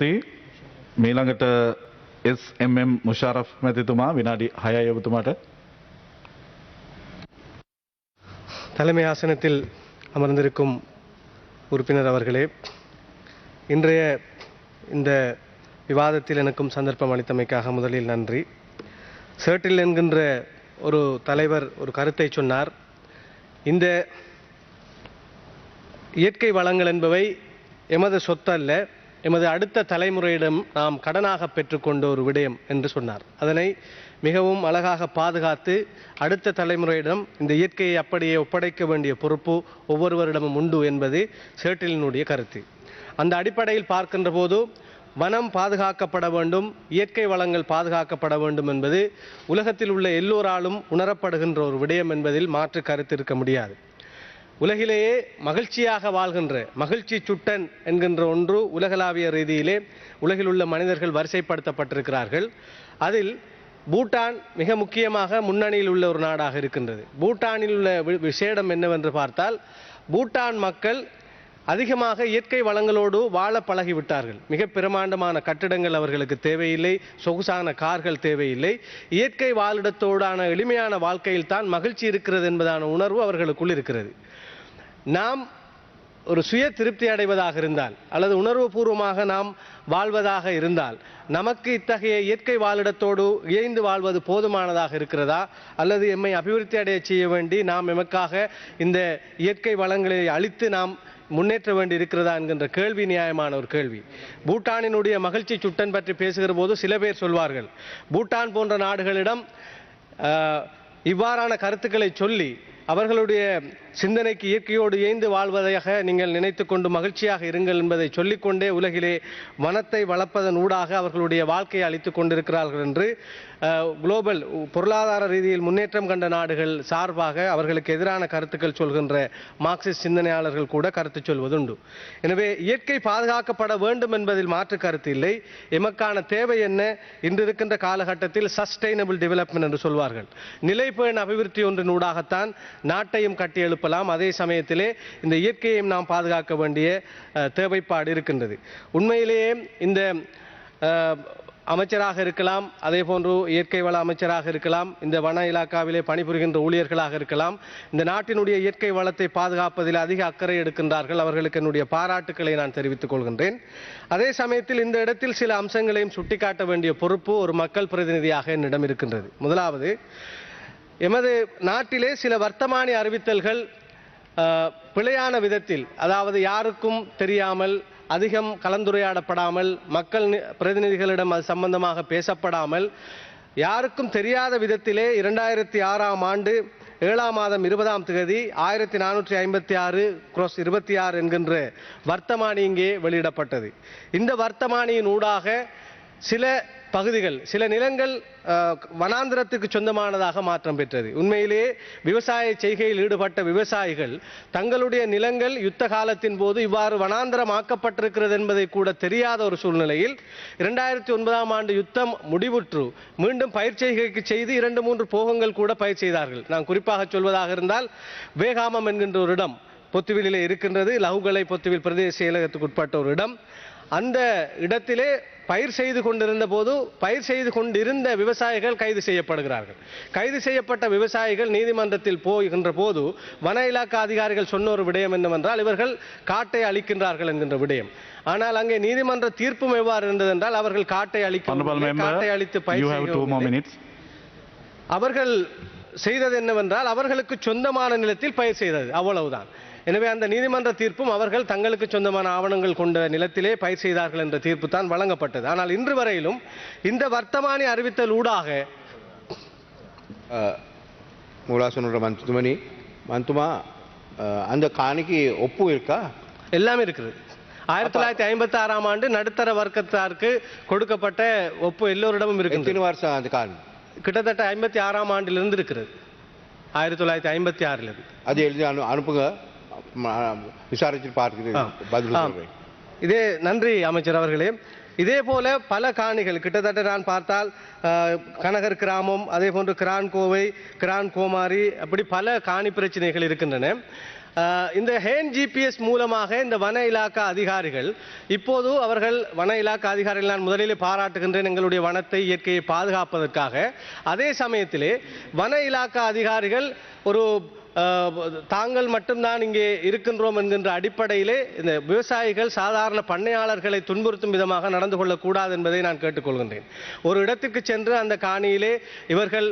ස්තුතියි මීළඟට SMM මුෂාරෆ් මැතිතුමා විනාඩි 6යි ඔබතුමාට தலைமை ஆசனத்தில் அமர்ந்திருக்கும் உறுப்பினர் அவர்களே இன்றைய இந்த விவாதத்தில் எனக்கும் சந்தர்ப்பம் அளித்தமைக்காக முதலில் நன்றி சேட்டில் என்கின்ற ஒரு தலைவர் ஒரு கருத்தை சொன்னார் இந்த இயற்கை வளங்கள் என்பவை எமது சொத்தல்ல எமது அடுத்த தலைமுறையிடம் நாம் கடனாக பெற்றுக்கொண்ட ஒரு விடயம் என்று சொன்னார். அதனை மிகவும் அழகாக பாதுகாத்து அடுத்த தலைமுறையிடம் இந்த இயற்கையை அப்படியே ஒப்படைக்க வேண்டிய பொறுப்பு ஒவ்வொருவரிடமும் உண்டு என்பது சேட்டிலினுடைய கருத்து. அந்த அடிப்படையில் பார்க்கின்ற போது வனம் பாதுகாக்கப்பட வேண்டும் இயற்கை வளங்கள் பாதுகாக்கப்பட வேண்டும் என்பது உலகத்தில் உள்ள எல்லோராலும் உணரப்படுகின்ற ஒரு விடயம் என்பதில் மாற்று கருத்து இருக்க முடியாது. உலகிலேயே மகிழ்ச்சியாக வாழ்கின்ற மகிழ்ச்சி சுட்டன் என்கின்ற ஒன்று உலகளாவிய ரீதியிலே உலகில் உள்ள மனிதர்கள் வரிசைப்படுத்தப்பட்டிருக்கிறார்கள். அதில் பூட்டான் மிக முக்கியமாக முன்னணியில் உள்ள ஒரு நாடாக இருக்கின்றது. பூட்டானில் உள்ள வி- விசேடம் என்னவென்று பார்த்தால் பூட்டான் மக்கள் அதிகமாக இயற்கை வளங்களோடு வாழ பழகிவிட்டார்கள். மிக பிரமாண்டமான கட்டிடங்கள் அவர்களுக்கு தேவையில்லை சொகுசான கார்கள் தேவையில்லை. இயற்கை வாழிடத்தோடான எளிமையான வாழ்க்கையில் தான் மகிழ்ச்சி இருக்கிறது என்பதான உணர்வு அவர்களுக்குள் இருக்கிறது. நாம் ஒரு சுய திருப்தி அடைவதாக இருந்தால் அல்லது உணர்வுபூர்வமாக நாம் வாழ்வதாக இருந்தால் நமக்கு இத்தகைய இயற்கை வாழிடத்தோடு இயைந்து வாழ்வது போதுமானதாக இருக்கிறதா? அல்லது எம்மை அபிவிருத்தி அடைய செய்ய வேண்டி நாம் எமக்காக இந்த இயற்கை வளங்களை அழித்து நாம் முன்னேற்ற வேண்டி இருக்கிறதா என்கின்ற கேள்வி நியாயமான ஒரு கேள்வி. பூட்டானினுடைய மகிழ்ச்சி சுட்டன் பற்றி பேசுகிற போது சில பேர் சொல்வார்கள் பூட்டான் போன்ற நாடுகளிடம் இவ்வாறான கருத்துக்களை சொல்லி அவர்களுடைய சிந்தனைக்கு இயற்கையோடு இயைந்து வாழ்வதாக நீங்கள் நினைத்து கொண்டு மகிழ்ச்சியாக இருங்கள் என்பதை சொல்லிக்கொண்டே உலகிலே வனத்தை வளர்ப்பதன் ஊடாக அவர்களுடைய வாழ்க்கையை அளித்துக் கொண்டிருக்கிறார்கள் என்று குளோபல் பொருளாதார ரீதியில் முன்னேற்றம் கண்ட நாடுகள் சார்பாக அவர்களுக்கு எதிரான கருத்துக்கள் சொல்கின்ற மார்க்சிஸ்ட் சிந்தனையாளர்கள் கூட கருத்து சொல்வதுண்டு. எனவே இயற்கை பாதுகாக்கப்பட வேண்டும் என்பதில் மாற்று கருத்து இல்லை. எமக்கான தேவை என்ன? இன்று இருக்கின்ற காலகட்டத்தில் சஸ்டைனபிள் டெவலப்மெண்ட் என்று சொல்வார்கள். நிலைப்பேண் அபிவிருத்தி ஒன்றின் ஊடாகத்தான் நாட்டையும் கட்டியெழுப்ப எழுப்பலாம் அதே சமயத்திலே இந்த இயற்கையையும் நாம் பாதுகாக்க வேண்டிய தேவைப்பாடு இருக்கின்றது. உண்மையிலேயே இந்த அமைச்சராக இருக்கலாம் அதே போன்று இயற்கை வள அமைச்சராக இருக்கலாம் இந்த வன இலாக்காவிலே பணிபுரிகின்ற ஊழியர்களாக இருக்கலாம் இந்த நாட்டினுடைய இயற்கை வளத்தை பாதுகாப்பதில் அதிக அக்கறை எடுக்கின்றார்கள். அவர்களுக்கு என்னுடைய பாராட்டுக்களை நான் தெரிவித்துக் கொள்கின்றேன். அதே சமயத்தில் இந்த இடத்தில் சில அம்சங்களையும் சுட்டிக்காட்ட வேண்டிய பொறுப்பு ஒரு மக்கள் பிரதிநிதியாக என்னிடம் இருக்கின்றது. முதலாவது எமது நாட்டிலே சில வர்த்தமானி அறிவித்தல்கள் பிழையான விதத்தில் அதாவது யாருக்கும் தெரியாமல் அதிகம் கலந்துரையாடப்படாமல் மக்கள் பிரதிநிதிகளிடம் அது சம்பந்தமாக பேசப்படாமல் யாருக்கும் தெரியாத விதத்திலே இரண்டாயிரத்தி ஆறாம் ஆண்டு ஏழாம் மாதம் இருபதாம் தேதி ஆயிரத்தி நானூற்றி ஐம்பத்தி ஆறு cross இருபத்தி ஆறு என்கின்ற வர்த்தமானி இங்கே வெளியிடப்பட்டது. இந்த வர்த்தமானியின் ஊடாக சில பகுதிகள் சில நிலங்கள் வனாந்திரத்துக்கு சொந்தமானதாக மாற்றம் பெற்றது. உண்மையிலேயே விவசாய செய்கையில் ஈடுபட்ட விவசாயிகள் தங்களுடைய நிலங்கள் யுத்த காலத்தின் போது இவ்வாறு வனாந்திரமாக்கப்பட்டிருக்கிறது என்பதை கூட தெரியாத ஒரு சூழ்நிலையில் இரண்டாயிரத்தி ஒன்பதாம் ஆண்டு யுத்தம் முடிவுற்று மீண்டும் பயிர் செய்கைக்கு செய்து இரண்டு மூன்று போகங்கள் கூட பயிர் செய்தார்கள். நான் குறிப்பாக சொல்வதாக இருந்தால் வேகாமம் என்கின்ற ஒரு இடம் பொத்துவிலே இருக்கின்றது லகுகலை பொத்துவில் பிரதேச செயலகத்துக்கு உட்பட்ட ஒரு இடம். அந்த இடத்திலே பயிர் செய்து கொண்டிருந்த போது பயிர் செய்து கொண்டிருந்த விவசாயிகள் கைது செய்யப்படுகிறார்கள். கைது செய்யப்பட்ட விவசாயிகள் நீதிமன்றத்தில் போகின்ற போது வன இலாக்கா அதிகாரிகள் சொன்ன ஒரு விடயம் என்னவென்றால் இவர்கள் காட்டை அழிக்கின்றார்கள் என்கின்ற விடயம். ஆனால் அங்கே நீதிமன்ற தீர்ப்பும் எவ்வாறு இருந்தது என்றால் அவர்கள் காட்டை member, காட்டை அழித்து you பயிர். அவர்கள் செய்தது என்னவென்றால் அவர்களுக்கு சொந்தமான நிலத்தில் பயிர் செய்தது அவ்வளவுதான். எனவே அந்த நீதிமன்ற தீர்ப்பும் அவர்கள் தங்களுக்கு சொந்தமான ஆவணங்கள் கொண்ட நிலத்திலே பயிர் செய்தார்கள் என்ற தீர்ப்பு தான் வழங்கப்பட்டது. ஆனால் இன்று வரையிலும் இந்த வர்த்தமானி அறிவித்தல் ஊடாக மூலாசனோட மந்திரிமணி மந்துமா அந்த காணிக்கு ஒப்பு இருக்கா? எல்லாமே இருக்குது. ஆயிரத்தி தொள்ளாயிரத்தி ஐம்பத்தி ஆறாம் ஆண்டு நடுத்தர வர்க்கத்தாருக்கு கொடுக்கப்பட்ட ஒப்பு எல்லோரிடமும் இருக்குது எத்தனை வருஷம் அந்த காணி? கிட்டத்தட்ட ஐம்பத்தி ஆறாம் ஆண்டிலிருந்து இருக்கிறது. ஆயிரத்தி தொள்ளாயிரத்தி ஐம்பத்தி ஆறிலிருந்து. அது எழுதி அனு அனுப்புங்க. விசாரிச்சு பார்க்குறது ஆ. பதில். சொல்றேன். இதே நன்றி அமைச்சர் அவர்களே. இதே போல பல காணிகள் கிட்டத்தட்ட நான் பார்த்தால் கனகர் கிராமம் அதே போன்று கிரான் கோவை கிரான் கோமாரி அப்படி பல காணி பிரச்சனைகள் இருக்கின்றன. இந்த ஹேண்ட் ஜிபிஎஸ் மூலமாக இந்த வன இலாக்கா அதிகாரிகள் இப்போது அவர்கள் வன இலாக்கா அதிகாரிகள் நான் முதலிலே பாராட்டுகின்றேன் எங்களுடைய வனத்தை இயற்கையை பாதுகாப்பதற்காக. அதே சமயத்திலே வன இலாக்கா அதிகாரிகள் ஒரு தாங்கள் மட்டும்தான் இங்கே இருக்கின்றோம் என்கின்ற அடிப்படையிலே இந்த விவசாயிகள் சாதாரண பண்ணையாளர்களை துன்புறுத்தும் விதமாக நடந்து கொள்ளக்கூடாது என்பதை நான் கேட்டுக்கொள்கின்றேன். ஒரு இடத்துக்கு சென்று அந்த காணியிலே இவர்கள்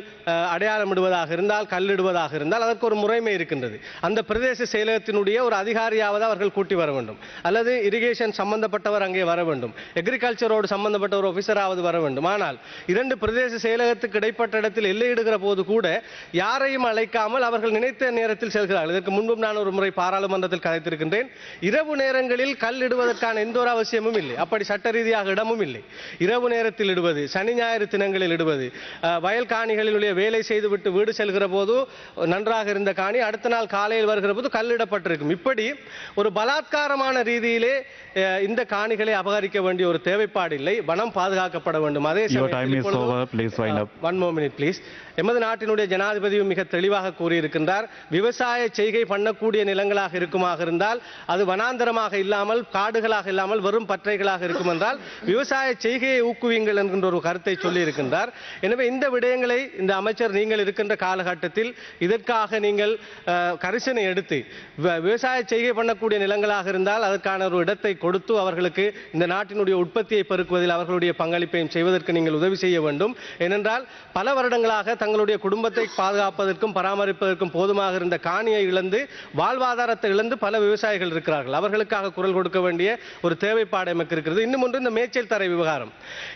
அடையாளமிடுவதாக இருந்தால் கல்லிடுவதாக இருந்தால் அதற்கு ஒரு முறைமை இருக்கின்றது. அந்த பிரதேச செயலகத்தினுடைய ஒரு அதிகாரியாவது அவர்கள் கூட்டி வர வேண்டும். அல்லது இரிகேஷன் சம்பந்தப்பட்டவர் அங்கே வர வேண்டும். எக்ரிகல்ச்சரோடு சம்பந்தப்பட்ட ஒரு ஆஃபீஸராவது வர வேண்டும். ஆனால் இரண்டு பிரதேச செயலகத்துக்கு இடைப்பட்ட இடத்தில் எல்லையிடுகிற போது கூட யாரையும் அழைக்காமல் அவர்கள் நினைத்த நேரத்தில் செல்கிறார்கள். இதற்கு முன்பும் நான் ஒரு முறை பாராளுமன்றத்தில் கதைத்திருக்கின்றேன். இரவு நேரங்களில் கல் இடுவதற்கான எந்த ஒரு அவசியமும் இல்லை. அப்படி சட்ட ரீதியாக இடமும் இல்லை. இரவு நேரத்தில் இடுவது சனி ஞாயிறு தினங்களில் இடுவது வயல் காணிகளிலுடைய வேலை செய்துவிட்டு வீடு செல்கிற போது நன்றாக இருந்த காணி அடுத்த நாள் காலையில் வருகிற போது கல்லிடப்பட்டிருக்கும் இப்படி ஒரு பலாத்காரமான ரீதியிலே இந்த காணிகளை அபகரிக்க வேண்டிய ஒரு தேவைப்பாடு இல்லை. வனம் பாதுகாக்கப்பட வேண்டும். அதே. ஒன் மோ மினிட் ப்ளீஸ் எமது நாட்டினுடைய ஜனாதிபதியும் மிக தெளிவாக கூறியிருக்கின்றார். விவசாய செய்கை பண்ணக்கூடிய நிலங்களாக இருக்குமாக இருந்தால் அது வனாந்தரமாக இல்லாமல் காடுகளாக இல்லாமல் வெறும் பற்றைகளாக இருக்கும் என்றால் விவசாய செய்கையை ஊக்குவிங்கள் என்கின்ற ஒரு கருத்தை சொல்லி இருக்கின்றார் எனவே இந்த விடயங்களை இந்த அமைச்சர் நீங்கள் இருக்கின்ற காலகட்டத்தில் இதற்காக நீங்கள் கரிசனை எடுத்து விவசாய செய்கை பண்ணக்கூடிய நிலங்களாக இருந்தால் அதற்கான ஒரு இடத்தை கொடுத்து அவர்களுக்கு இந்த நாட்டினுடைய உற்பத்தியை பெருக்குவதில் அவர்களுடைய பங்களிப்பையும் செய்வதற்கு நீங்கள் உதவி செய்ய வேண்டும். ஏனென்றால் பல வருடங்களாக தங்களுடைய குடும்பத்தை பாதுகாப்பதற்கும் பராமரிப்பதற்கும் போதுமாக இருந்த காணியை இழந்து வாழ்வாதாரத்தை இழந்து பல விவசாயிகள் இருக்கிறார்கள். அவர்களுக்காக குரல் கொடுக்க வேண்டிய ஒரு தேவைப்பாடு எமக்கு இருக்கிறது. இன்னும் ஒன்று இந்த மேய்ச்சல் தரை விவகாரம்.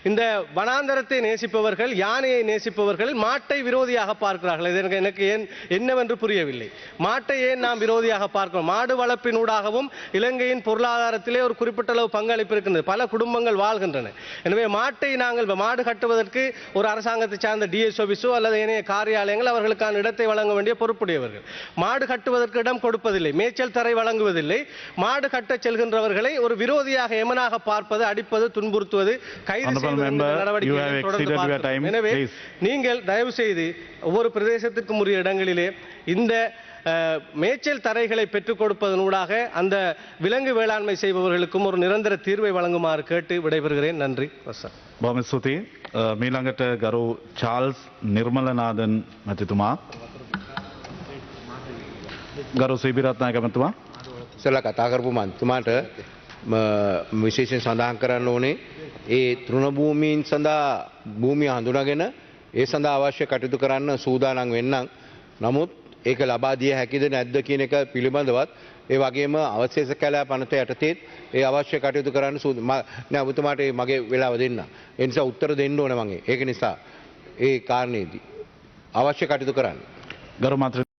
இந்த வனாந்தரத்தை நேசிப்பவர்கள் யானையை நேசிப்பவர்கள் மாட்டை விரோதியாக பார்க்கிறார்கள். இது எனக்கு எனக்கு ஏன் என்னவென்று புரியவில்லை. மாட்டை ஏன் நாம் விரோதியாக பார்க்கிறோம்? மாடு வளர்ப்பினூடாகவும் இலங்கையின் பொருளாதாரத்திலே ஒரு குறிப்பிட்ட அளவு பங்களிப்பு இருக்கின்றது. பல குடும்பங்கள் வாழ்கின்றன. எனவே மாட்டை நாங்கள் மாடு கட்டுவதற்கு ஒரு அரசாங்கத்தை சார்ந்த டிஎஸ் ஆபீஸோ அல்லது ஏனைய காரியாலயங்கள் அவர்களுக்கான இடத்தை வழங்க வேண்டிய பொறுப்புடையவர்கள் மாடு கட்டுவதற்கு இடம் கொடுப்பதில்லை மேய்ச்சல் தரை வழங்குவதில்லை மாடு கட்டச் செல்கின்றவர்களை ஒரு விரோதியாக எமனாக பார்ப்பது அடிப்பது துன்புறுத்துவது கைது time. எனவே. நீங்கள் தயவு செய்து ஒவ்வொரு பிரதேசத்துக்கும் உரிய இடங்களிலே இந்த மேய்ச்சல் தரைகளை பெற்றுக் கொடுப்பதனூடாக அந்த விலங்கு வேளாண்மை செய்பவர்களுக்கும் ஒரு நிரந்தர தீர்வை வழங்குமாறு கேட்டு விடைபெறுகிறேன் நன்றி வசன் බොහොම ස්තුතියි. අ, මීළඟට ගරු චාල්ස් නිර්මලනාදන් මැතිතුමා. ගරු සීබිරත්නායක මැතිතුමා. ඉස්සෙල්ලා කතා කරපු මන්තුමාට ම- විශේෂයෙන් සඳහන් කරන්න ඕනේ ඒ තෘණභූමීන් සඳහා භූමිය හඳුනාගෙන ඒ සඳහා අවශ්‍ය කටයුතු කරන්න සූදානම් වෙන්නම්. නමුත් ඒක ලබා දිය හැකිද නැද්ද කියන එක පිළිබඳවත් ඒ වගේම අවශේෂ කැලෑ පනත යටතේත් ඒ අවශ්‍ය කටයුතු කරන්න සූ ම- නෑ ඔබතුමාට ඒ මගේ වෙලාව දෙන්න. ඒ නිසා උත්තර දෙන්න ඕන මගේ. ඒක නිසා ඒ කාරණේදී අවශ්‍ය කටයුතු කරන්න. ගරු මන්ත්‍රී